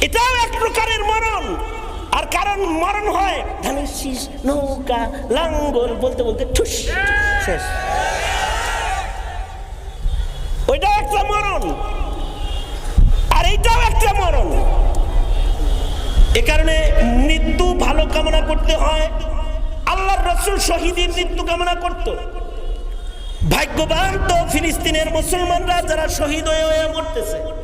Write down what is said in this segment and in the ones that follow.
এটাও এক প্রকারের মরণ। আর কারণ মরণ হয় ধানের শীষ নৌকা, লাঙ্গল, বলতে বলতে ঠুস। শেষ। ওইটাও একটা মরণ। আর এইটাও একটা মরণ। এ কারণে মৃত্যু ভালো কামনা করতে হয়। আল্লাহর রসুল শহীদের মৃত্যু কামনা করত। ভাগ্যবান তো ফিলিস্তিনের মুসলমানরা যারা শহীদ হয়ে হয়ে মরতেছে।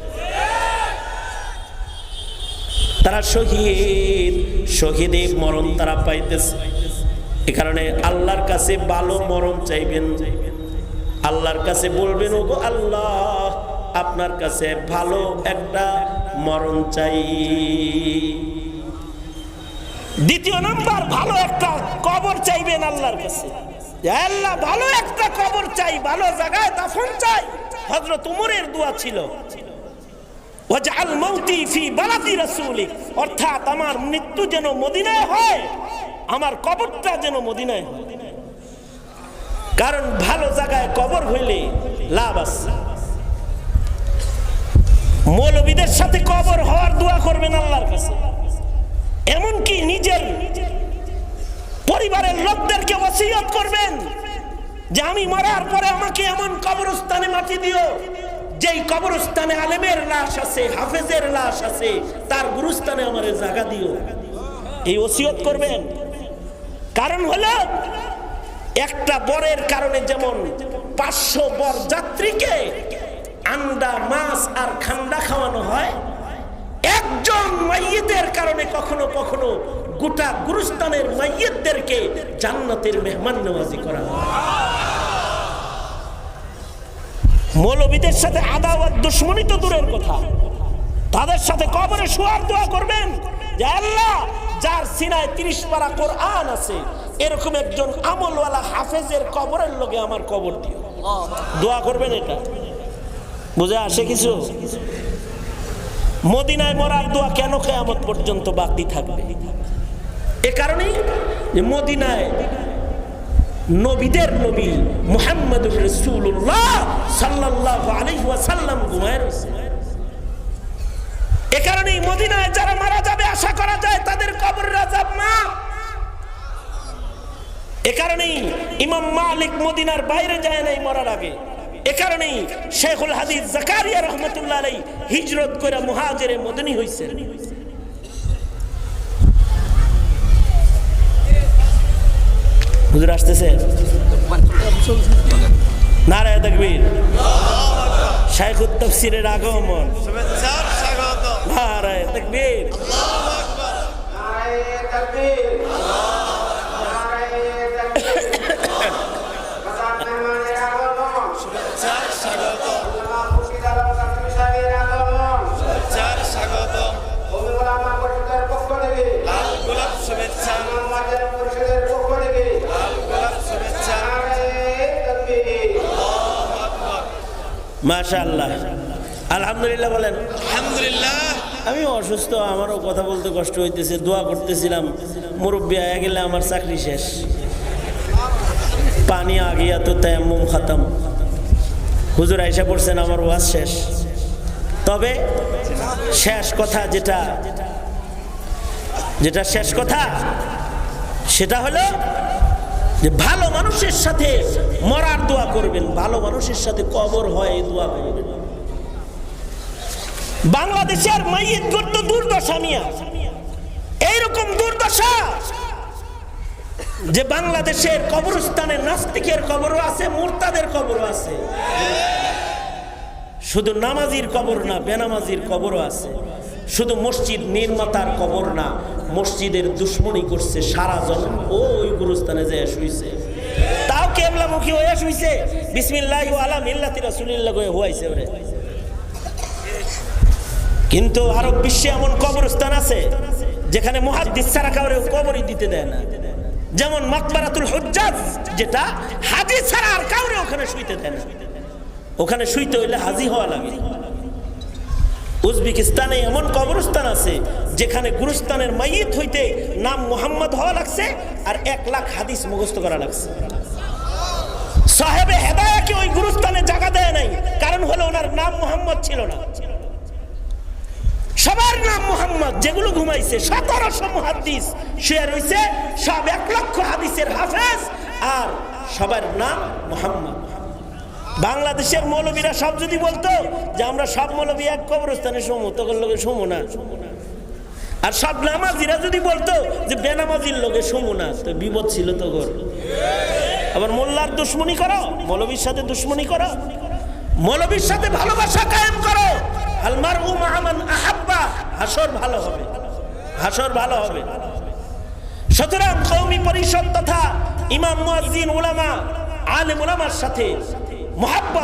তারা শহীদ শহীদের মরণ তারা পাইতেছে। এ কারণে আল্লাহর কাছে ভালো মরণ চাইবেন। আল্লাহর কাছে বলবেন ও গো আল্লাহ, আপনার কাছে ভালো একটা মরণ চাই। দ্বিতীয় নাম্বার, ভালো একটা কবর চাইবেন আল্লাহর কাছে। আল্লাহ, ভালো একটা কবর চাই, ভালো জায়গায় দাফন চাই। হযরত উমরের দোয়া ছিল। ওয়াজআল মাউতি ফি বালাদি অর্থাৎ আমার মৃত্যু যেন মদিনায় হয়, আমার কবরটা যেন মদিনায় কারণ ভালো জায়গায় কবর হইলে লাভ আছে। মৌলবীদের সাথে কবর হওয়ার দোয়া করবেন আল্লাহর কাছে। এমনকি নিজের পরিবারের লোকদেরকে ওসিয়ত করবেন যে, আমি মরার পরে আমাকে এমন কবরস্থানে মাটি দিও যেই কবরস্থানে আলেমের লাশ আছে, হাফেজের লাশ আছে, তার গুরুস্থানে আমার জায়গা দিও। এই ওসিয়ত করবেন। কারণ হলো, একটা বরের কারণে যেমন পাঁচশো বর যাত্রীকে আন্ডা, মাছ আর খান্ডা খাওয়ানো হয়, একজন মাইয়েদের কারণে কখনো কখনো গোটা গুরুস্তানের মাইয়েদেরকে জান্নাতের মেহমান নেওয়াজি করা হয়। মৌলবীদের সাথে আদাওয়াত দুশ্মনী তো দূরের কথা। তাদের সাথে কবরে শোয়ার দোয়া করবেন যে আল্লাহ, যার সিনায় তিরিশ পারা কোরআন আছে, এরকম একজন আমলওয়ালা হাফেজের কবরের লোকে আমার কবর দিও। দোয়া করবেন এটা? বুঝে আসে কিছু? মদিনায় মরার দোয়া কেন কেয়ামত পর্যন্ত বাকি থাকবে? এ কারণেই মদিনায় নবীদের নবী মুহাম্মদুর রাসূলুল্লাহ সাল্লাল্লাহু আলাইহি ওয়াসাল্লাম ঘুমায় রয়েছে। এ কারণেই মদিনায় যারা মারা যাবে, আশা করা যায় তাদের কবরের আযাব না। এ কারণেই ইমাম মালিক মদিনার বাইরে যায় নাই মরার আগে। এ কারণেই শেখুল হাদিস জাকারিয়া রহমতুল্লাহ আলাই হিজরত করে মুহাজিরে মদনী হইছেন। হুজুর আসতেছে। নারায় তাকবীর। শাইখুত তাফসিরের আগমন। নারায় তাকবীর। মাশাআল্লাহ। আলহামদুলিল্লাহ বলেন। আলহামদুলিল্লাহ। আমি অসুস্থ আমারও কথা বলতে কষ্ট হইতেছে দোয়া করতেছিলাম। মুরব্বী আয়া গেলে আমার চাকরি শেষ। পানি আগিয়া তো তায়াম্মুম খাতাম। হুজুর আইসা পড়ছেন আমার ওয়াজ শেষ। তবে শেষ কথা যেটা যেটা শেষ কথা সেটা হলো যে ভালো মানুষের সাথে মরার দোয়া করবেন, ভালো মানুষের সাথে কবর হয় দোয়া করবেন। বাংলাদেশের মাইয়ের করতো দুর্দশা মিয়া। এইরকম দুর্দশা যে বাংলাদেশের কবরস্থানে নাস্তিকের কবরও আছে, মুরতাদের কবরও আছে। শুধু নামাজির কবর না, বেনামাজির কবরও আছে। শুধু মসজিদ নির্মাতার কবর না, মসজিদের দুশ্মনী করছে সারা জন্ম ওই গুরুস্থানে যে শুইছে। তাও কেবলামুখী হয়ে শুইছে? বিসমিল্লাহ আলা মিল্লাতি রাসূলিল্লাহ হয়ে হুয়াইছে ওরে। কিন্তু আরব বিশ্বে এমন কবরস্থান আছে, যেখানে মহাদ্দিস ছাড়া কাউরে কবরই দিতে দেয় না। যেমন মাকবারাতুল হুজ্জাজ, যেটা হাজি ছাড়া আর কাউরে ওখানে শুইতে দেয় না। ওখানে শুইতে হইলে হাজি হওয়া লাগে। উজবেকিস্তানে এমন কবরস্থান আছে যেখানে গুরুস্তানের মাইয়িত হইতে নাম মোহাম্মদ হওয়া লাগছে আর এক লাখ হাদিস মুখস্থ করা লাগছে। সাহেবে হেদায়াকে ওই গুরুস্থানে জায়গা দেয় নাই, কারণ হলো ওনার নাম মোহাম্মদ ছিল না। সবার নাম মোহাম্মদ, যেগুলো ঘুমাইছে, সতেরোশো হাদিস শুয়ে রয়েছে সব এক লক্ষ হাদিসের হাফেজ, আর সবার নাম মোহাম্মদ। বাংলাদেশের মৌলবীরা সব যদি বলতো যে আমরা সব মৌলবী এক কবরস্থানে সমু, তখন লোকে সমু না। আর সব নামাজিরা যদি বলতো যে বেনামাজির লোকে সমু না, তো বিপদ ছিল তো ঘর আবার মোল্লার দুশ্মনী করো, মৌলবীর সাথে দুশ্মনী করো। মৌলবীর সাথে ভালোবাসা কায়েম করো। আলমার উ মাহামান আহাব্বা, হাসর ভালো হবে। হাসর ভালো হবে। সুতরাং কৌমি পরিষদ তথা ইমাম মুয়াজ্জিন উলামা, আলেম উলামার সাথে মোহাব্বত